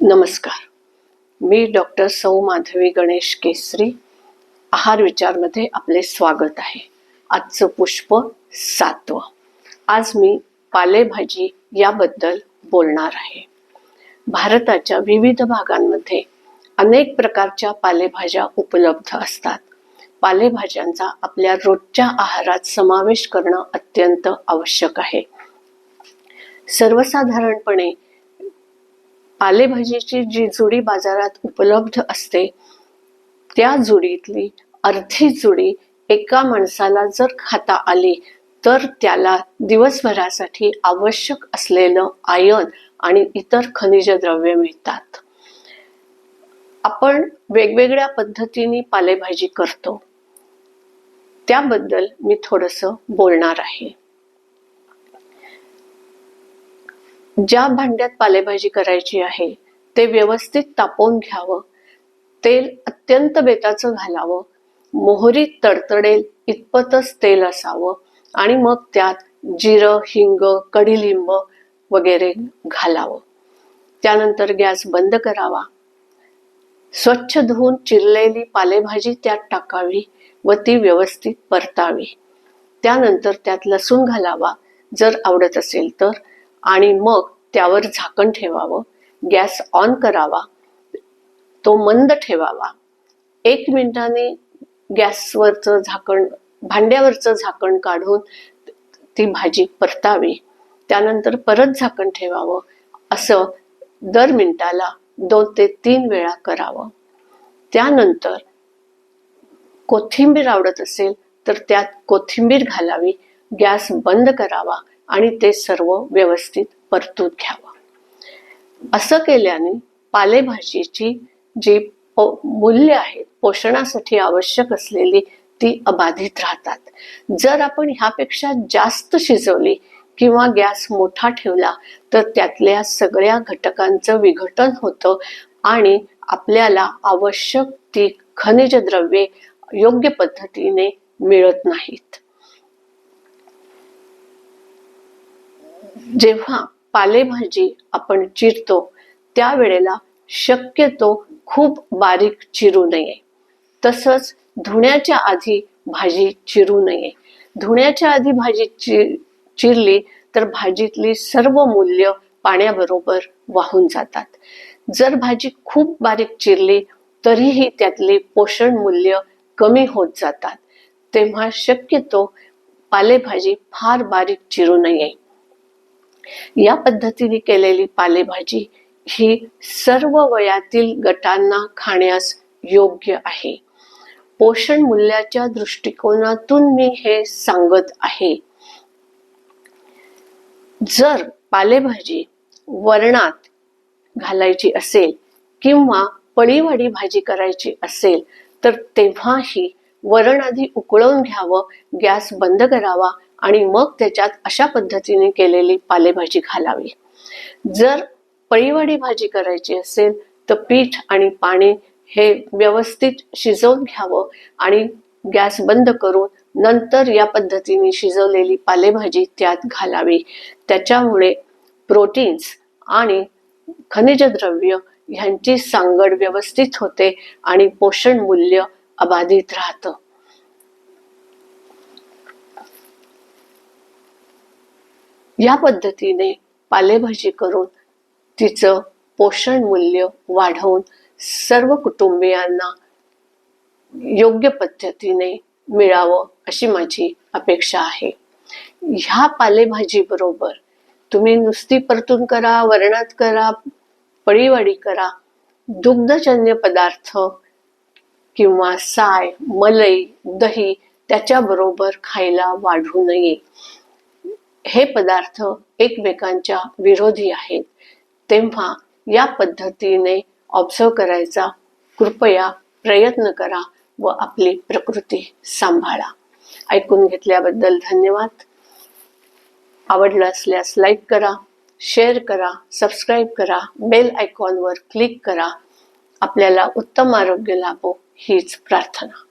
नमस्कार. मी डॉक्टर सौ माधवी गणेश केसरी आहार विचारमध्ये आपले स्वागत आहे. आजचं पुष्प सातवं. आज मी पालेभाजी याबद्दल बोलणार आहे. भारताच्या विविध भागांमध्ये अनेक प्रकारच्या पालेभाज्या उपलब्ध असतात. पालेभाज्यांचा आपल्या रोजच्या आहारात समावेश करणं अत्यंत आवश्यक आहे. सर्वसाधारणपणे पालेभाजीची जी जुडी बाजारात उपलब्ध असते त्या जुडीतली अर्धी जुडी एका माणसाला जर खाता आली तर त्याला दिवसभरासाठी आवश्यक असलेलं आयन आणि इतर खनिज द्रव्य मिळतात. आपण वेगवेगळ्या पद्धतीने पालेभाजी करतो. त्याबद्दल मी थोडंसं बोलणार आहे. ज्या भांड्यात पालेभाजी करायची आहे ते व्यवस्थित तापवून घ्यावं. तेल अत्यंत बेताचं घालावं. मोहरी तडतडेल इतपतच तेल असावं. आणि मग त्यात जिरं हिंग कढीलिंब वगैरे घालावं. त्यानंतर गॅस बंद करावा. स्वच्छ धुवून चिरलेली पालेभाजी त्यात टाकावी व ती व्यवस्थित परतावी. त्यानंतर त्यात लसूण घालावा. जर आवडत असेल तर आणि मग त्यावर झाकण ठेवावं गॅस ऑन करावा तो मंद ठेवावा. एक मिनिटाने गॅसवरचं झाकण भांड्यावरचं झाकण काढून ती भाजी परतावी. त्यानंतर परत झाकण ठेवावं. असं दर मिनिटाला दोन ते तीन वेळा करावं. त्यानंतर कोथिंबीर आवडत असेल तर त्यात कोथिंबीर घालावी. गॅस बंद करावा. आणि ते सर्व व्यवस्थित परतून घ्यावं. असं केल्याने पालेभाजीची जी मूल्य आहेत पोषणासाठी आवश्यक असलेली ती अबाधित राहतात. जर आपण ह्यापेक्षा जास्त शिजवली किंवा गॅस मोठा ठेवला तर त्यातल्या सगळ्या घटकांचं विघटन होतं आणि आपल्याला आवश्यक ती खनिज द्रव्ये योग्य पद्धतीने मिळत नाहीत. जेव्हा पालेभाजी आपण चिरतो त्यावेळेला शक्यतो खूप बारीक चिरू नये. तसंच धुण्याच्या आधी भाजी चिरू नये. धुण्याच्या आधी भाजी चिरली तर भाजीतली सर्व मूल्य पाण्याबरोबर वाहून जातात. जर भाजी खूप बारीक चिरली तरीही त्यातले पोषण मूल्य कमी होत जातात. तेव्हा शक्यतो पालेभाजी फार बारीक चिरू नये. या पद्धतीने केलेली पालेभाजी ही सर्व वयातील गटांना खाण्यास योग्य आहे. पोषण मूल्याच्या दृष्टिकोनातून मी हे सांगत आहे. जर पालेभाजी वरणात घालायची असेल किंवा पळीवाडी भाजी करायची असेल तर तेव्हाही वरण आधी उकळवून घ्यावं गॅस बंद करावा आणि मग त्याच्यात अशा पद्धतीने केलेली पालेभाजी घालावी. जर पळीवाडी भाजी करायची असेल तर पीठ आणि पाणी हे व्यवस्थित शिजवून घ्यावं आणि गॅस बंद करून नंतर या पद्धतीने शिजवलेली पालेभाजी त्यात घालावी. त्याच्यामुळे प्रोटीन्स आणि खनिज द्रव्य ह्यांची सांगड व्यवस्थित होते आणि पोषण मूल्य अबाधित राहतं. या पद्धतीने पालेभाजी करून तिचं पोषण मूल्य वाढवून सर्व कुटुंबियांना योग्य पद्धतीने मिळावं अशी माझी अपेक्षा आहे. ह्या पालेभाजी बरोबर तुम्ही नुसती परतून करा वरणात करा पळीवाडी करा दुग्धजन्य पदार्थ किंवा साय मलई दही त्याच्याबरोबर खायला वाढू नये. हे पदार्थ एकमेकांच्या विरोधी आहेत. तेव्हा या पद्धतीने ऑब्झर्व करायचा कृपया प्रयत्न करा व आपली प्रकृती सांभाळा. ऐकून घेतल्याबद्दल धन्यवाद. आवडलं असल्यास लाईक करा शेअर करा सबस्क्राईब करा बेल आयकॉनवर क्लिक करा. आपल्याला उत्तम आरोग्य लाभो हीच प्रार्थना.